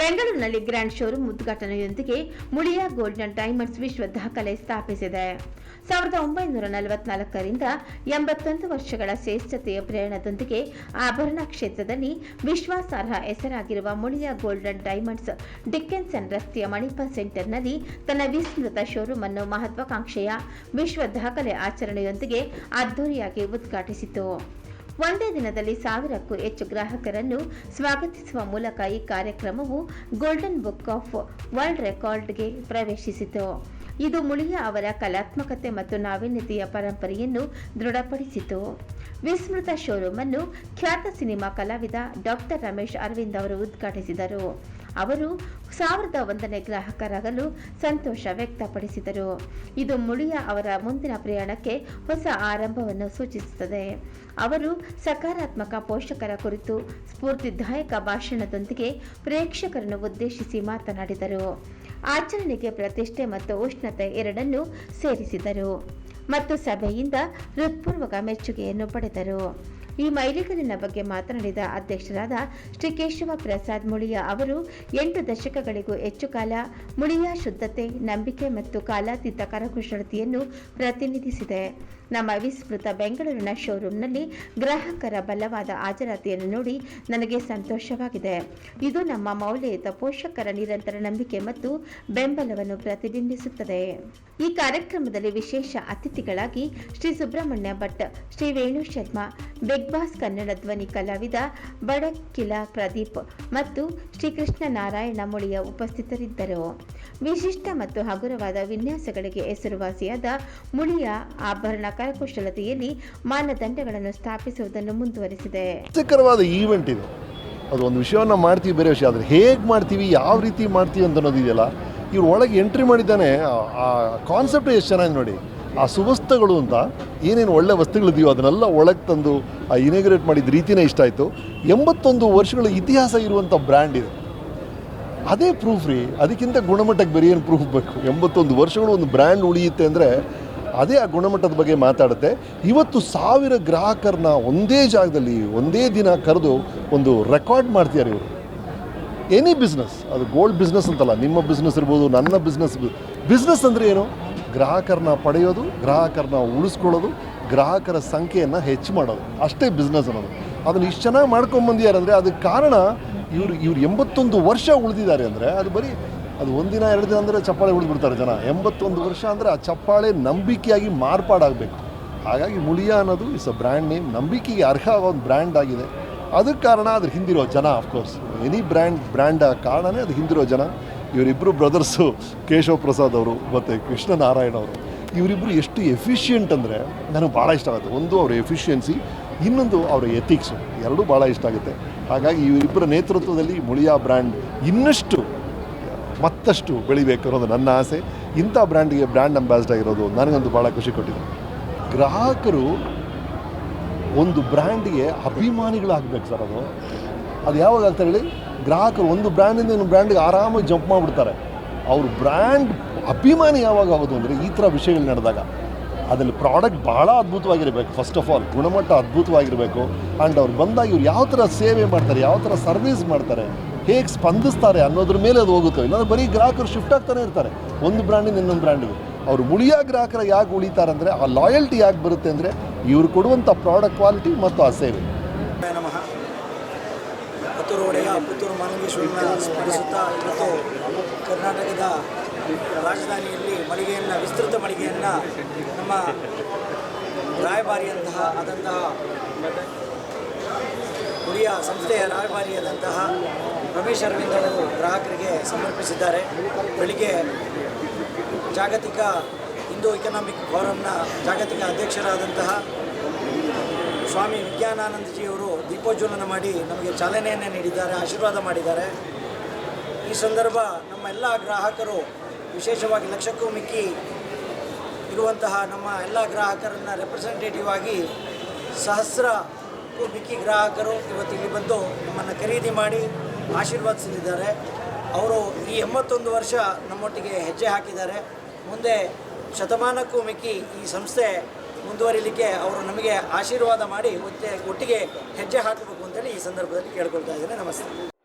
ಬೆಂಗಳೂರಿನಲ್ಲಿ grand showroom ಉದ್ಘಾಟನೆಯೊಂದಿಗೆ Muliya golden diamonds ವಿಶ್ವ ದಾಖಲೆ ಸ್ಥಾಪಿಸಿದೆ. ಸಾವಿರದ ಒಂಬೈನೂರ ನಲವತ್ನಾಲ್ಕರಿಂದ ಎಂಬತ್ತೊಂದು ವರ್ಷಗಳ ಶ್ರೇಷ್ಠತೆಯ ಪ್ರಯಾಣದೊಂದಿಗೆ ಆಭರಣ ಕ್ಷೇತ್ರದಲ್ಲಿ ವಿಶ್ವಾಸಾರ್ಹ ಹೆಸರಾಗಿರುವ ಮುಳಿಯ ಗೋಲ್ಡನ್ ಡೈಮಂಡ್ಸ್ ಡಿಕ್ಕೆನ್ಸನ್ ರಸ್ತೆಯ ಮಣಿಪಾಲ್ ಸೆಂಟರ್ನಲ್ಲಿ ತನ್ನ ವಿಸ್ತೃತ ಶೋರೂಮ್ ಅನ್ನು ಮಹತ್ವಾಕಾಂಕ್ಷೆಯ ವಿಶ್ವ ದಾಖಲೆ ಆಚರಣೆಯೊಂದಿಗೆ ಅದ್ದೂರಿಯಾಗಿ ಉದ್ಘಾಟಿಸಿತು. ಒಂದೇ ದಿನದಲ್ಲಿ ಸಾವಿರಕ್ಕೂ ಹೆಚ್ಚು ಗ್ರಾಹಕರನ್ನು ಸ್ವಾಗತಿಸುವ ಮೂಲಕ ಈ ಕಾರ್ಯಕ್ರಮವು ಗೋಲ್ಡನ್ ಬುಕ್ ಆಫ್ ವರ್ಲ್ಡ್ ರೆಕಾರ್ಡ್ಗೆ ಪ್ರವೇಶಿಸಿತು. ಇದು ಮುಳಿಯ ಅವರ ಕಲಾತ್ಮಕತೆ ಮತ್ತು ನಾವೀನ್ಯತೆಯ ಪರಂಪರೆಯನ್ನು ದೃಢಪಡಿಸಿತು. ವಿಸ್ಮೃತ ಶೋರೂಮ್ ಅನ್ನು ಖ್ಯಾತ ಸಿನಿಮಾ ಕಲಾವಿದ ಡಾಕ್ಟರ್ ರಮೇಶ್ ಅರವಿಂದ್ ಅವರು ಉದ್ಘಾಟಿಸಿದರು. ಅವರು ಸಾವಿರದ ಒಂದನೇ ಗ್ರಾಹಕರಾಗಲು ಸಂತೋಷ ವ್ಯಕ್ತಪಡಿಸಿದರು. ಇದು ಮುಳಿಯ ಅವರ ಮುಂದಿನ ಪ್ರಯಾಣಕ್ಕೆ ಹೊಸ ಆರಂಭವನ್ನು ಸೂಚಿಸುತ್ತದೆ. ಅವರು ಸಕಾರಾತ್ಮಕ ಪೋಷಕರ ಕುರಿತು ಸ್ಫೂರ್ತಿದಾಯಕ ಭಾಷಣದೊಂದಿಗೆ ಪ್ರೇಕ್ಷಕರನ್ನು ಉದ್ದೇಶಿಸಿ ಮಾತನಾಡಿದರು. ಆಚರಣೆಗೆ ಪ್ರತಿಷ್ಠೆ ಮತ್ತು ಉಷ್ಣತೆ ಎರಡನ್ನೂ ಸೇರಿಸಿದರು ಮತ್ತು ಸಭೆಯಿಂದ ಹೃತ್ಪೂರ್ವಕ ಮೆಚ್ಚುಗೆಯನ್ನು ಪಡೆದರು. ಈ ಮೈಲಿಗಲಿನ ಬಗ್ಗೆ ಮಾತನಾಡಿದ ಅಧ್ಯಕ್ಷರಾದ ಶ್ರೀ ಕೇಶವ ಪ್ರಸಾದ್ ಮುಳಿಯ ಅವರು, ಎಂಟು ದಶಕಗಳಿಗೂ ಹೆಚ್ಚು ಕಾಲ ಮುಳಿಯ ಶುದ್ಧತೆ, ನಂಬಿಕೆ ಮತ್ತು ಕಾಲಾತೀತ ಕರಕುಶಲತೆಯನ್ನು ಪ್ರತಿನಿಧಿಸಿದೆ. ನಮ್ಮ ವಿಸ್ತೃತ ಬೆಂಗಳೂರಿನ ಶೋರೂಮ್ನಲ್ಲಿ ಗ್ರಾಹಕರ ಬಲವಾದ ಹಾಜರಾತಿಯನ್ನು ನೋಡಿ ನನಗೆ ಸಂತೋಷವಾಗಿದೆ. ಇದು ನಮ್ಮ ಮೌಲ್ಯಯುತ ಪೋಷಕರ ನಿರಂತರ ನಂಬಿಕೆ ಮತ್ತು ಬೆಂಬಲವನ್ನು ಪ್ರತಿಬಿಂಬಿಸುತ್ತದೆ. ಈ ಕಾರ್ಯಕ್ರಮದಲ್ಲಿ ವಿಶೇಷ ಅತಿಥಿಗಳಾಗಿ ಶ್ರೀ ಸುಬ್ರಹ್ಮಣ್ಯ ಭಟ್, ಶ್ರೀ ವೇಣು ಶರ್ಮಾ ಬಿಗ್ ಬಾಸ್ ಕನ್ನಡ ಧ್ವನಿ ಕಲಾವಿದ ಬಡಕಿಲ ಪ್ರದೀಪ್ ಮತ್ತು ಶ್ರೀಕೃಷ್ಣ ನಾರಾಯಣ ಮುಳಿಯ ಉಪಸ್ಥಿತರಿದ್ದರು. ವಿಶಿಷ್ಟ ಮತ್ತು ಹಗುರವಾದ ವಿನ್ಯಾಸಗಳಿಗೆ ಹೆಸರುವಾಸಿಯಾದ ಮುಳಿಯ ಆಭರಣ ಕರಕುಶಲತೆಯಲ್ಲಿ ಮಾನದಂಡಗಳನ್ನು ಸ್ಥಾಪಿಸುವುದನ್ನು ಮುಂದುವರಿಸಿದೆ. ಈವೆಂಟ್ ಇದು. ಅದು ಒಂದು ವಿಷಯವನ್ನು ಮಾಡ್ತೀವಿ ಬೇರೆ ವಿಷಯ, ಆದರೆ ಹೇಗೆ ಮಾಡ್ತೀವಿ, ಯಾವ ರೀತಿ ಮಾಡ್ತೀವಿ ಅಂತ ಅನ್ನೋದಿದೆಯಲ್ಲ ಇವ್ರು ಒಳಗೆ ಎಂಟ್ರಿ ಮಾಡಿದ್ದಾನೆ, ಆ ಕಾನ್ಸೆಪ್ಟ್ ಎಷ್ಟು ಚೆನ್ನಾಗಿ ನೋಡಿ. ಆ ಸುವಸ್ತುಗಳು ಅಂತ ಏನೇನು ಒಳ್ಳೆ ವಸ್ತುಗಳಿದೆಯೋ ಅದನ್ನೆಲ್ಲ ಒಳಗೆ ತಂದು ಆ ಇನಾಗ್ರೇಟ್ ಮಾಡಿದ ರೀತಿನೇ ಇಷ್ಟ ಆಯಿತು. ಎಂಬತ್ತೊಂದು ವರ್ಷಗಳ ಇತಿಹಾಸ ಇರುವಂಥ ಬ್ರ್ಯಾಂಡ್ ಇದೆ. ಅದೇ ಪ್ರೂಫ್ ರೀ, ಅದಕ್ಕಿಂತ ಗುಣಮಟ್ಟಕ್ಕೆ ಬೇರೆ ಏನು ಪ್ರೂಫ್ ಬೇಕು? ಎಂಬತ್ತೊಂದು ವರ್ಷಗಳು ಒಂದು ಬ್ರ್ಯಾಂಡ್ ಉಳಿಯುತ್ತೆ ಅಂದರೆ ಅದೇ ಆ ಗುಣಮಟ್ಟದ ಬಗ್ಗೆ ಮಾತಾಡುತ್ತೆ. ಇವತ್ತು ಸಾವಿರ ಗ್ರಾಹಕರನ್ನ ಒಂದೇ ಜಾಗದಲ್ಲಿ, ಒಂದೇ ದಿನ ಕರೆದು ಒಂದು ರೆಕಾರ್ಡ್ ಮಾಡ್ತಿದ್ದಾರೆ ಇವರು. ಎನಿ ಬಿಸ್ನೆಸ್ ಅದು ಗೋಲ್ಡ್ ಬಿಸ್ನೆಸ್ ಅಂತಲ್ಲ, ನಿಮ್ಮ ಬಿಸ್ನೆಸ್ ಇರ್ಬೋದು, ನನ್ನ ಬಿಸ್ನೆಸ್ ಬಿಸ್ನೆಸ್ ಅಂದರೆ ಏನು? ಗ್ರಾಹಕರನ್ನ ಪಡೆಯೋದು, ಗ್ರಾಹಕರನ್ನ ಉಳಿಸ್ಕೊಳ್ಳೋದು, ಗ್ರಾಹಕರ ಸಂಖ್ಯೆಯನ್ನು ಹೆಚ್ಚು ಮಾಡೋದು. ಅಷ್ಟೇ ಬಿಸ್ನೆಸ್ ಅನ್ನೋದು. ಅದನ್ನು ಇಷ್ಟು ಚೆನ್ನಾಗಿ ಮಾಡ್ಕೊಂಬಂದಿದ್ದಾರೆ ಅಂದರೆ ಅದಕ್ಕೆ ಕಾರಣ ಇವರು, ಇವ್ರು ಎಂಬತ್ತೊಂದು ವರ್ಷ ಉಳಿದಿದ್ದಾರೆ ಅಂದರೆ ಅದು ಬರೀ, ಅದು ಒಂದಿನ ಎರಡು ದಿನ ಅಂದರೆ ಚಪ್ಪಾಳೆ ಉಳಿದ್ಬಿಡ್ತಾರೆ ಜನ. ಎಂಬತ್ತೊಂದು ವರ್ಷ ಅಂದರೆ ಆ ಚಪ್ಪಾಳೆ ನಂಬಿಕೆಯಾಗಿ ಮಾರ್ಪಾಡಾಗಬೇಕು. ಹಾಗಾಗಿ ಮುಳಿಯ ಅನ್ನೋದು ಇಸ್ ಅ ಬ್ರ್ಯಾಂಡ್ ನೇಮ್ ನಂಬಿಕೆಗೆ ಅರ್ಹ ಒಂದು ಬ್ರ್ಯಾಂಡ್ ಆಗಿದೆ. ಅದಕ್ಕೆ ಕಾರಣ ಅದ್ರ ಹಿಂದಿರೋ ಜನ ಅಫ್ಕೋರ್ಸ್ ಎನಿ ಬ್ರ್ಯಾಂಡ್ ಬ್ರ್ಯಾಂಡ್ ಕಾರಣನೇ ಅದು ಹಿಂದಿರೋ ಜನ. ಇವರಿಬ್ಬರು ಬ್ರದರ್ಸು ಕೇಶವ ಪ್ರಸಾದ್ ಅವರು ಮತ್ತು ಕೃಷ್ಣ ನಾರಾಯಣ ಅವರು. ಇವರಿಬ್ಬರು ಎಷ್ಟು ಎಫಿಷಿಯೆಂಟ್ ಅಂದರೆ ನನಗೆ ಭಾಳ ಇಷ್ಟ ಆಗುತ್ತೆ. ಒಂದು ಅವರ ಎಫಿಷಿಯನ್ಸಿ ಇನ್ನೊಂದು ಅವರ ಎಥಿಕ್ಸು ಎರಡೂ ಭಾಳ ಇಷ್ಟ ಆಗುತ್ತೆ. ಹಾಗಾಗಿ ಇವರಿಬ್ಬರ ನೇತೃತ್ವದಲ್ಲಿ ಮುಳಿಯಾ ಬ್ರ್ಯಾಂಡ್ ಇನ್ನಷ್ಟು, ಮತ್ತಷ್ಟು ಬೆಳಿಬೇಕು ಅನ್ನೋದು ನನ್ನ ಆಸೆ. ಇಂಥ ಬ್ರ್ಯಾಂಡಿಗೆ ಬ್ರ್ಯಾಂಡ್ ಅಂಬಾಸಿಡರ್ ಆಗಿರೋದು ನನಗಂತೂ ಭಾಳ ಖುಷಿ ಕೊಟ್ಟಿದೆ. ಗ್ರಾಹಕರು ಒಂದು ಬ್ರ್ಯಾಂಡ್ಗೆ ಅಭಿಮಾನಿಗಳಾಗಬೇಕು ಸರ್ ಅದು. ಅದು ಯಾವಾಗ ಅಂತ ಹೇಳಿ ಗ್ರಾಹಕರು ಒಂದು ಬ್ರ್ಯಾಂಡಿಂದ ಇನ್ನೊಂದು ಬ್ರ್ಯಾಂಡ್ಗೆ ಆರಾಮಾಗಿ ಜಂಪ್ ಮಾಡಿಬಿಡ್ತಾರೆ. ಅವ್ರ ಬ್ರ್ಯಾಂಡ್ ಅಭಿಮಾನಿ ಯಾವಾಗ ಆಗೋದು ಅಂದರೆ ಈ ಥರ ವಿಷಯಗಳು ನಡೆದಾಗ. ಅದರಲ್ಲಿ ಪ್ರಾಡಕ್ಟ್ ಭಾಳ ಅದ್ಭುತವಾಗಿರಬೇಕು. ಫಸ್ಟ್ ಆಫ್ ಆಲ್ ಗುಣಮಟ್ಟ ಅದ್ಭುತವಾಗಿರಬೇಕು. ಆ್ಯಂಡ್ ಅವ್ರು ಬಂದಾಗ ಇವ್ರು ಯಾವ ಥರ ಸೇವೆ ಮಾಡ್ತಾರೆ, ಯಾವ ಥರ ಸರ್ವಿಸ್ ಮಾಡ್ತಾರೆ, ಹೇಗೆ ಸ್ಪಂದಿಸ್ತಾರೆ ಅನ್ನೋದ್ರ ಮೇಲೆ ಅದು ಹೋಗುತ್ತೆ. ಇಲ್ಲಾಂದ್ರೆ ಬರೀ ಗ್ರಾಹಕರು ಶಿಫ್ಟ್ ಆಗ್ತಾನೆ ಇರ್ತಾರೆ. ಒಂದು ಬ್ರ್ಯಾಂಡಿಂದ ಇನ್ನೊಂದು ಬ್ರ್ಯಾಂಡಿಗೆ ಅವರು ಮುಳಿಯ ಗ್ರಾಹಕರ ಯಾಕೆ ಉಳಿತಾರೆ ಅಂದರೆ ಆ ಲಾಯಲ್ಟಿ ಯಾಕೆ ಬರುತ್ತೆ ಅಂದರೆ ಇವರು ಕೊಡುವಂಥ ಪ್ರಾಡಕ್ಟ್ ಕ್ವಾಲಿಟಿ ಮತ್ತು ಆ ಸೇವೆ. ಪುತ್ತೂರು ಮಾನವೇಶ್ವರನ ಸ್ಮರಿಸುತ್ತಾ ಇವತ್ತು ಕರ್ನಾಟಕದ ರಾಜಧಾನಿಯಲ್ಲಿ ಮಳಿಗೆಯನ್ನು, ವಿಸ್ತೃತ ಮಳಿಗೆಯನ್ನು, ನಮ್ಮ ರಾಯಭಾರಿಯಂತಹ ಆದಂತಹ ಉಳಿಯ ಸಂಸ್ಥೆಯ ರಾಯಭಾರಿಯಾದಂತಹ ರಮೇಶ್ ಅರವಿಂದ್ ಅವರು ಗ್ರಾಹಕರಿಗೆ ಸಮರ್ಪಿಸಿದ್ದಾರೆ. ಬೆಳಿಗ್ಗೆ ಜಾಗತಿಕ ಹಿಂದೂ ಎಕನಾಮಿಕ್ ಫೋರಂನ ಜಾಗತಿಕ ಅಧ್ಯಕ್ಷರಾದಂತಹ ಸ್ವಾಮಿ ವಿಜ್ಞಾನಾನಂದಜಿಯವರು ದೀಪೋಜ್ವಲನ ಮಾಡಿ ನಮಗೆ ಚಾಲನೆಯನ್ನು ನೀಡಿದ್ದಾರೆ, ಆಶೀರ್ವಾದ ಮಾಡಿದ್ದಾರೆ. ಈ ಸಂದರ್ಭ ನಮ್ಮ ಎಲ್ಲ ಗ್ರಾಹಕರು, ವಿಶೇಷವಾಗಿ ಲಕ್ಷಕ್ಕೂ ಮಿಕ್ಕಿ ಇರುವಂತಹ ನಮ್ಮ ಎಲ್ಲ ಗ್ರಾಹಕರನ್ನು ರೆಪ್ರೆಸೆಂಟೇಟಿವ್ ಆಗಿ ಸಹಸ್ರಕ್ಕೂ ಮಿಕ್ಕಿ ಗ್ರಾಹಕರು ಇವತ್ತು ಇಲ್ಲಿ ಬಂದು ನಮ್ಮನ್ನು ಖರೀದಿ ಮಾಡಿ ಆಶೀರ್ವಾದಿಸಲಿದ್ದಾರೆ. ಅವರು ಈ ಎಂಬತ್ತೊಂದು ವರ್ಷ ನಮ್ಮೊಟ್ಟಿಗೆ ಹೆಜ್ಜೆ ಹಾಕಿದ್ದಾರೆ. ಮುಂದೆ ಶತಮಾನಕ್ಕೂ ಮಿಕ್ಕಿ ಈ ಸಂಸ್ಥೆ ಮುಂದುವರಿಲಿಕ್ಕೆ ಅವರು ನಮಗೆ ಆಶೀರ್ವಾದ ಮಾಡಿ ಒಟ್ಟಿಗೆ ಹೆಜ್ಜೆ ಹಾಕಬೇಕು ಅಂತೇಳಿ ಈ ಸಂದರ್ಭದಲ್ಲಿ ಕೇಳ್ಕೊಳ್ತಾ ಇದ್ದೇನೆ. ನಮಸ್ತೆ.